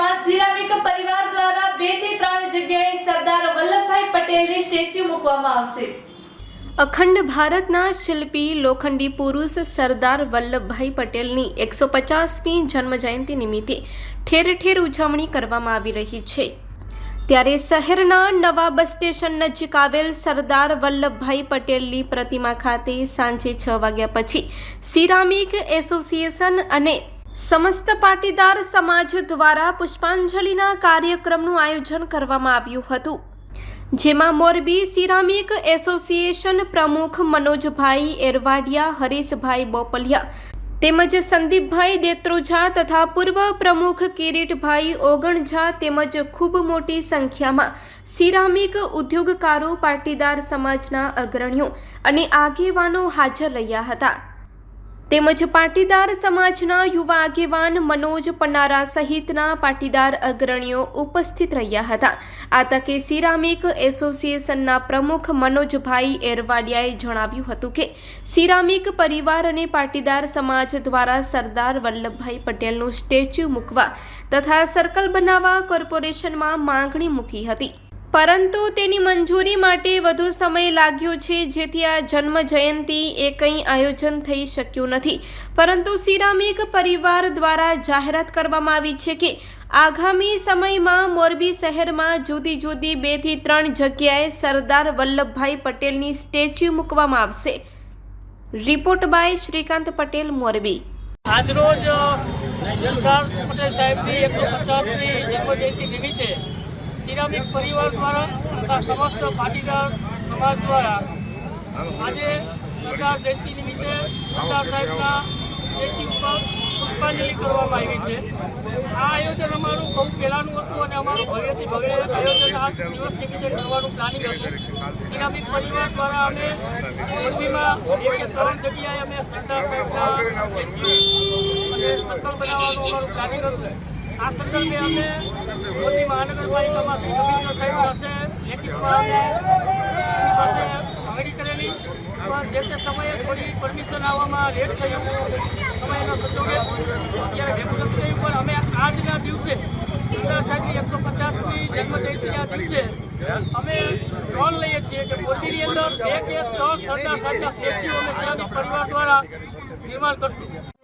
શહેરમાં સિરામિક પરિવાર દ્વારા બેથી ત્રણ જગ્યાએ સરદાર વલ્લભભાઈ પટેલની સ્ટેચ્યુ મૂકવામાં આવશે. અખંડ ભારતના શિલ્પી લોખંડી પુરુષ સરદાર વલ્લભભાઈ પટેલની એકસો પચાસમી જન્મજયંતિ નિમિત્તે ઠેર ઠેર ઉજવણી કરવામાં આવી રહી છે. ત્યારે શહેરના નવા બસ સ્ટેશન નજીક આવેલ સરદાર વલ્લભભાઈ પટેલની પ્રતિમા ખાતે સાંજે છ વાગ્યા પછી સિરામિક એસોસિએશન અને સમસ્ત પાટીદાર સમાજ દ્વારા પુષ્પાંજલિના કાર્યક્રમનું આયોજન કરવામાં આવ્યું હતું, જેમાં મોરબી સિરામિક એસોસિએશન પ્રમુખ મનોજભાઈ એરવાડિયા, હરીશભાઈ બોપલિયા તેમજ સંદીપભાઈ દેત્રોજા તથા પૂર્વ પ્રમુખ કિરીટભાઈ ઓગણઝા તેમજ ખૂબ મોટી સંખ્યામાં સિરામિક ઉદ્યોગકારો પાટીદાર સમાજના અગ્રણીઓ અને આગેવાનો હાજર રહ્યા હતા. તેમજ પાટીદાર સમાજના યુવા આગેવાન મનોજ પન્નારા સહિતના પાટીદાર અગ્રણીઓ ઉપસ્થિત રહ્યા હતા. આ તકે સિરામિક એસોસિએશનના પ્રમુખ મનોજભાઈ એરવાડિયાએ જણાવ્યું હતું કે, સિરામિક પરિવાર અને પાટીદાર સમાજ દ્વારા સરદાર વલ્લભભાઈ પટેલનું સ્ટેચ્યુ મૂકવા તથા સર્કલ બનાવવા કોર્પોરેશનમાં માંગણી મૂકી હતી. પરંતુ તેની મંજૂરી માટે વધુ સમય લાગ્યો છે, જેથી આ જન્મ જયંતિ એ કંઈ આયોજન થઈ શક્યું નથી. પરંતુ સિરામિક પરિવાર દ્વારા જાહેરાત કરવામાં આવી છે કે આગામી સમયમાં મોરબી શહેરમાં જુદી જુદી બેથી ત્રણ જગ્યાએ સરદાર વલ્લભભાઈ પટેલની સ્ટેચ્યુ મૂકવામાં આવશે. Report by Shrikant Patel, Morbi. આજરોજ સરદાર પટેલ સાહેબની એકસો પચાસની જન્મજયંતિ નિમિત્તે સિરામિક પરિવાર દ્વારા તથા સમસ્ત પાટીદાર સમાજ દ્વારા આજે સરદાર જયંતિ નિમિત્તે સરદાર સાહેબના જયંતિ ઉપર પુષ્પાંજલિ કરવામાં આવી છે. આ આયોજન અમારું બહુ પહેલાંનું હતું અને અમારું ભવ્યથી ભવ્ય આયોજન આ દિવસ નિમિત્તે કરવાનું પ્લાનિંગ હતું. સિરામિક પરિવાર દ્વારા અમે મોરબીમાં એક ત્રણ જગ્યાએ અમે સરદાર સાહેબના જયંતિ અને સર્કલ બનાવવાનું અમારું પ્લાનિંગ હતું. આ સંદર્ભે અમે મોરબી મહાનગરપાલિકામાં કમિશનર સાહેબ પાસે લેખિતમાં અમે પાસે માંગણી કરેલી. પણ જે તે સમયે થોડી પરમિશન આવવામાં લેટ થયું સમયના સંજોગે પણ અમે આજના દિવસે સરદાર સાહેબની એકસો પચાસમી જન્મજયંતિના દિવસે અમે લોન લઈએ છીએ કે મોરબીની અંદર બે કે ત્રણ સરદાર સાહેબના સ્ટેચ્યુ અમે પરિવાર દ્વારા નિર્માણ કરશું.